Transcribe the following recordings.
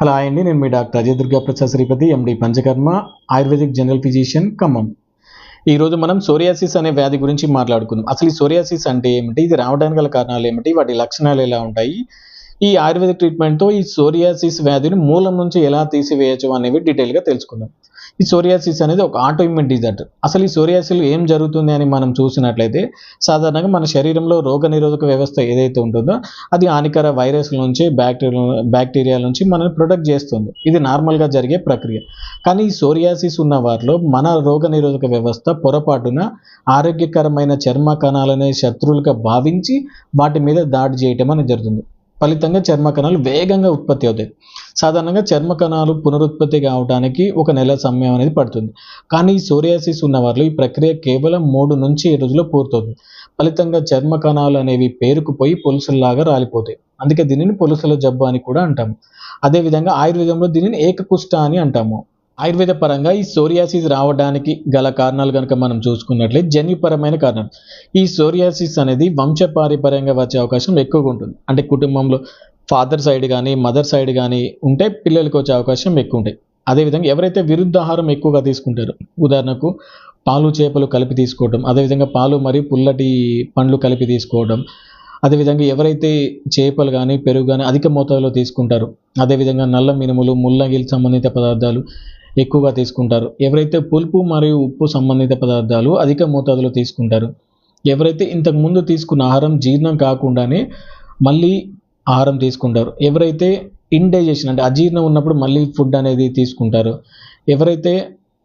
Hello అండి. నేను మీ doctor Ajay Durga Prasad Sripathi MD panchakarma ayurvedic general physician Khammam. ఈరోజు మనం సోరియాసిస్ అనే వ్యాధి గురించి మాట్లాడుకుందాం. అసలు ఈ సోరియాసిస్ అంటే ఏమిటి? ఇది రావడానికి గల కారణాలు ఏమిటి? వాటి లక్షణాలు ఎలా ఉంటాయి? ఈ ఆయుర్వేద ట్రీట్మెంట్తో ఈ సోరియాసిస్ వ్యాధిని మూలం నుంచి ఎలా తీసివేయచ్చు అనేవి డీటెయిల్గా తెలుసుకుందాం. ఈ సోరియాసిస్ అనేది ఒక ఆటోఇమ్యూన్ డిజార్డర్ అసలు ఈ సోరియాసిస్ ఏం జరుగుతుంది అని మనం చూసినట్లయితే సాధారణంగా మన శరీరంలో రోగ నిరోధక వ్యవస్థ ఏదైతే ఉంటుందో అది హానికర వైరస్ల నుంచి బ్యాక్టీరియా బ్యాక్టీరియా నుంచి మనల్ని ప్రొటెక్ట్ చేస్తుంది. ఇది నార్మల్గా జరిగే ప్రక్రియ. కానీ ఈ సోరియాసిస్ ఉన్న వారిలో మన రోగ నిరోధక వ్యవస్థ పొరపాటున ఆరోగ్యకరమైన చర్మ కణాలనే శత్రువులుగా భావించి వాటి మీద దాడి చేయటం అనేది జరుగుతుంది. ఫలితంగా చర్మ కణాలు వేగంగా ఉత్పత్తి అవుతాయి. సాధారణంగా చర్మ కణాలు పునరుత్పత్తి కావడానికి ఒక నెల సమయం అనేది పడుతుంది. కానీ ఈ సోరియాసిస్ ఉన్న వాళ్ళు ఈ ప్రక్రియ కేవలం మూడు నుంచి ఏడు రోజుల్లో పూర్తవుతుంది. ఫలితంగా చర్మ కణాలు అనేవి పేరుకుపోయి పొలుసుల్లాగా రాలిపోతాయి. అందుకే దీనిని పొలుసుల జబ్బు అని కూడా అంటాము. అదేవిధంగా ఆయుర్వేదంలో దీనిని ఏకకుష్ట అని అంటాము. ఆయుర్వేద పరంగా ఈ సోరియాసిస్ రావడానికి గల కారణాలు కనుక మనం చూసుకున్నట్లయితే జన్యుపరమైన కారణం. ఈ సోరియాసిస్ అనేది వంశపారిపర్యంగా వచ్చే అవకాశం ఎక్కువగా ఉంటుంది. అంటే కుటుంబంలో ఫాదర్ సైడ్ కానీ మదర్ సైడ్ కానీ ఉంటే పిల్లలకు వచ్చే అవకాశం ఎక్కువ ఉంటాయి. అదేవిధంగా ఎవరైతే విరుద్ధాహారం ఎక్కువగా తీసుకుంటారో ఉదాహరణకు పాలు చేపలు కలిపి తీసుకోవడం అదేవిధంగా పాలు మరియు పుల్లటి పండ్లు కలిపి తీసుకోవడం అదేవిధంగా ఎవరైతే చేపలు కానీ పెరుగు కానీ అధిక మోతాదులో తీసుకుంటారో అదేవిధంగా నల్ల మినుములు ముల్లంగిలు సంబంధిత పదార్థాలు ఎక్కువగా తీసుకుంటారు. ఎవరైతే పులుపు మరియు ఉప్పు సంబంధిత పదార్థాలు అధిక మోతాదులో తీసుకుంటారు ఎవరైతే ఇంతకుముందు తీసుకున్న ఆహారం జీర్ణం కాకుండానే మళ్ళీ ఆహారం తీసుకుంటారు. ఎవరైతే ఇండైజెషన్ అంటే అజీర్ణం ఉన్నప్పుడు మళ్ళీ ఫుడ్ అనేది తీసుకుంటారు. ఎవరైతే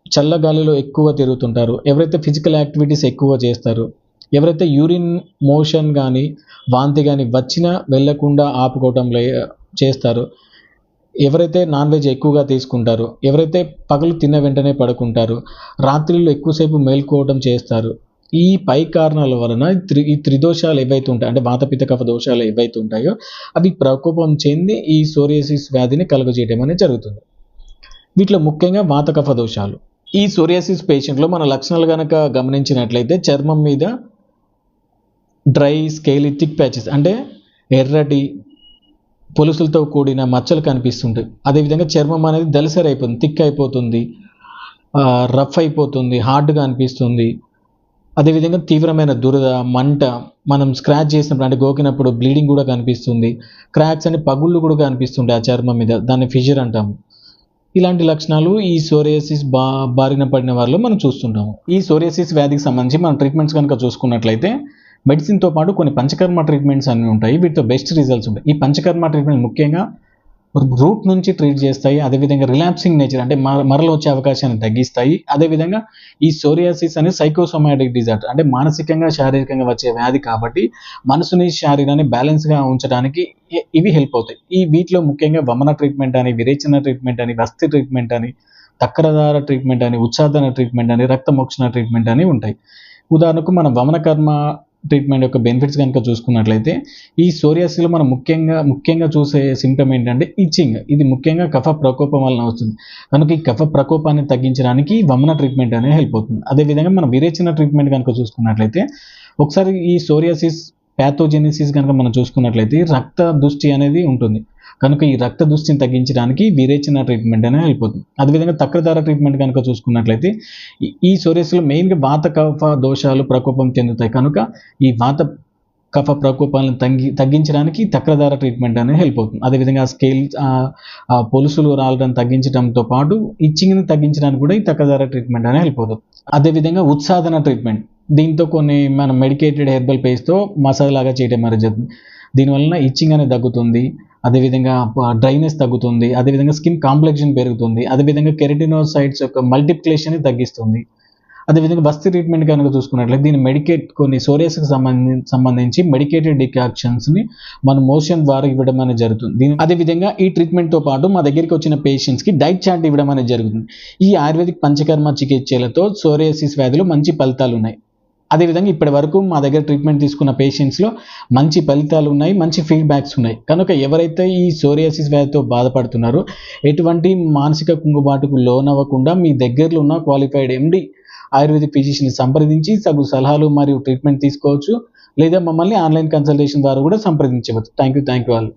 చల్ల గాలిలో ఎక్కువ తిరుగుతుంటారు ఎవరైతే ఫిజికల్ యాక్టివిటీస్ ఎక్కువ చేస్తారు ఎవరైతే యూరిన్ మోషన్ కానీ వాంతి కానీ వచ్చినా వెళ్ళకుండా ఆపుకోవటం లే చేస్తారు. ఎవరైతే నాన్ వెజ్ ఎక్కువగా తీసుకుంటారో ఎవరైతే పగలు తిన్న వెంటనే పడుకుంటారు రాత్రిలో ఎక్కువసేపు మేల్కోవడం చేస్తారు. ఈ పై కారణాల వలన త్రి ఈ త్రిదోషాలు ఏవైతే ఉంటాయో అంటే వాతపిత కఫ దోషాలు ఏవైతే ఉంటాయో అవి ప్రకోపం చెంది ఈ సోరియాసిస్ వ్యాధిని కలుగజేయడం అనేది జరుగుతుంది. వీటిలో ముఖ్యంగా వాత కఫ దోషాలు. ఈ సోరియాసిస్ పేషెంట్లో మన లక్షణాలు కనుక గమనించినట్లయితే చర్మం మీద డ్రై స్కేలి థిక్ ప్యాచెస్ అంటే ఎర్రటి పొలుసులతో కూడిన మచ్చలు కనిపిస్తుంటాయి. అదేవిధంగా చర్మం అనేది దలసరి అయిపోతుంది థిక్ అయిపోతుంది రఫ్ అయిపోతుంది హార్డ్గా అనిపిస్తుంది. అదేవిధంగా తీవ్రమైన దురద మంట మనం స్క్రాచ్ చేసినప్పుడు అంటే గోకినప్పుడు బ్లీడింగ్ కూడా కనిపిస్తుంది. క్రాక్స్ అంటే పగుళ్ళు కూడా కనిపిస్తుంటాయి ఆ చర్మం మీద దాన్ని ఫిజర్ అంటాము. ఇలాంటి లక్షణాలు ఈ సోరియాసిస్ బా బారిన పడిన వారిలో మనం చూస్తుంటాము. ఈ సోరియాసిస్ వ్యాధికి సంబంధించి మనం ట్రీట్మెంట్స్ కనుక చూసుకున్నట్లయితే మెడిసిన్తో పాటు కొన్ని పంచకర్మ ట్రీట్మెంట్స్ అన్నీ ఉంటాయి. వీటితో బెస్ట్ రిజల్ట్స్ ఉంటాయి. ఈ పంచకర్మ ట్రీట్మెంట్ ముఖ్యంగా రూట్ నుంచి ట్రీట్ చేస్తాయి. అదేవిధంగా రిలాప్సింగ్ నేచర్ అంటే మరల వచ్చే అవకాశాన్ని తగ్గిస్తాయి. అదేవిధంగా ఈ సోరియాసిస్ అనేది సైకోసోమాటిక్ డిజార్డర్ అంటే మానసికంగా శారీరకంగా వచ్చే వ్యాధి కాబట్టి మనసుని శారీరాన్ని బ్యాలెన్స్గా ఉంచడానికి ఇవి హెల్ప్ అవుతాయి. ఈ వీటిలో ముఖ్యంగా వమన ట్రీట్మెంట్ అని విరేచన ట్రీట్మెంట్ అని వస్తి ట్రీట్మెంట్ అని తక్కరదార ట్రీట్మెంట్ అని ఉచ్చాదన ట్రీట్మెంట్ అని రక్తమోక్షణ ట్రీట్మెంట్ అని ఉంటాయి. ఉదాహరణకు మనం వమన కర్మ ట్రీట్మెంట్ యొక్క బెనిఫిట్స్ కనుక చూసుకున్నట్లయితే ఈ సోరియాసిస్లో మనం ముఖ్యంగా ముఖ్యంగా చూసే సిమ్టమ్ ఏంటంటే ఇచ్చింగ్ ఇది ముఖ్యంగా కఫ ప్రకోపం వలన వస్తుంది. కనుక ఈ కఫ ప్రకోపాన్ని తగ్గించడానికి వమన ట్రీట్మెంట్ అనేది హెల్ప్ అవుతుంది. అదేవిధంగా మనం విరేచన ట్రీట్మెంట్ కనుక చూసుకున్నట్లయితే ఒకసారి ఈ సోరియాసిస్ ప్యాథోజెనిసిస్ కనుక మనం చూసుకున్నట్లయితే రక్త దృష్టి అనేది ఉంటుంది. కనుక ఈ రక్త దృష్టిని తగ్గించడానికి విరేచన ట్రీట్మెంట్ అనేది అయిపోతుంది. అదేవిధంగా తక్రధార ట్రీట్మెంట్ కనుక చూసుకున్నట్లయితే ఈ సోరియస్లో మెయిన్గా వాత కఫ దోషాలు ప్రకోపం చెందుతాయి. కనుక ఈ వాత కఫ ప్రకోపాలను తగ్గి తగ్గించడానికి తక్రధార ట్రీట్మెంట్ అనేది హెల్ప్ అవుతుంది. అదేవిధంగా స్కేల్ పొలుసులు రాలడం తగ్గించడంతో పాటు ఇచ్చింగ్ని తగ్గించడానికి కూడా ఈ తక్రధార ట్రీట్మెంట్ అనేది హెల్ప్ అవుతుంది. అదేవిధంగా ఉత్సాధన ట్రీట్మెంట్ దీంతో కొన్ని మనం మెడికేటెడ్ హెర్బల్ పేస్ట్తో మసాజ్ లాగా చేయడం మరి జరుగుతుంది. దీనివలన ఇచ్చింగ్ అనేది తగ్గుతుంది. అదేవిధంగా డ్రైనెస్ తగ్గుతుంది అదేవిధంగా స్కిన్ కాంప్లెక్షన్ పెరుగుతుంది అదేవిధంగా కెరటినోసైడ్స్ యొక్క మల్టిప్లికేషన్ తగ్గిస్తుంది. అదేవిధంగా బస్తి ట్రీట్మెంట్ కనుక చూసుకున్నట్లయితే దీన్ని మెడికేట్ కొన్ని సోరియాస్కి సంబంధించి సంబంధించి మెడికేటెడ్ డికాక్షన్స్ని మన మోషన్ ద్వారా ఇవ్వడం అనేది జరుగుతుంది. దీని అదేవిధంగా ఈ ట్రీట్మెంట్తో పాటు మా దగ్గరికి వచ్చిన పేషెంట్స్కి డైట్ చార్ట్ ఇవ్వడం అనేది జరుగుతుంది. ఈ ఆయుర్వేదిక్ పంచకర్మ చికిత్సలతో సోరియాసిస్ వ్యాధిలో మంచి ఫలితాలు ఉన్నాయి అదేవిధంగా ఇప్పటి వరకు మా దగ్గర ట్రీట్మెంట్ తీసుకున్న పేషెంట్స్లో మంచి ఫలితాలు ఉన్నాయి మంచి ఫీడ్బ్యాక్స్ ఉన్నాయి. కనుక ఎవరైతే ఈ సోరియాసిస్ వ్యాధితో బాధపడుతున్నారో ఎటువంటి మానసిక కుంగుబాటుకు లోనవ్వకుండా మీ దగ్గరలో ఉన్న క్వాలిఫైడ్ ఎండి ఆయుర్వేదిక్ ఫిజిషియన్ని సంప్రదించి తగు సలహాలు మరియు ట్రీట్మెంట్ తీసుకోవచ్చు. లేదా మమ్మల్ని ఆన్లైన్ కన్సల్టేషన్ ద్వారా కూడా సంప్రదించవచ్చు. Thank you thank you all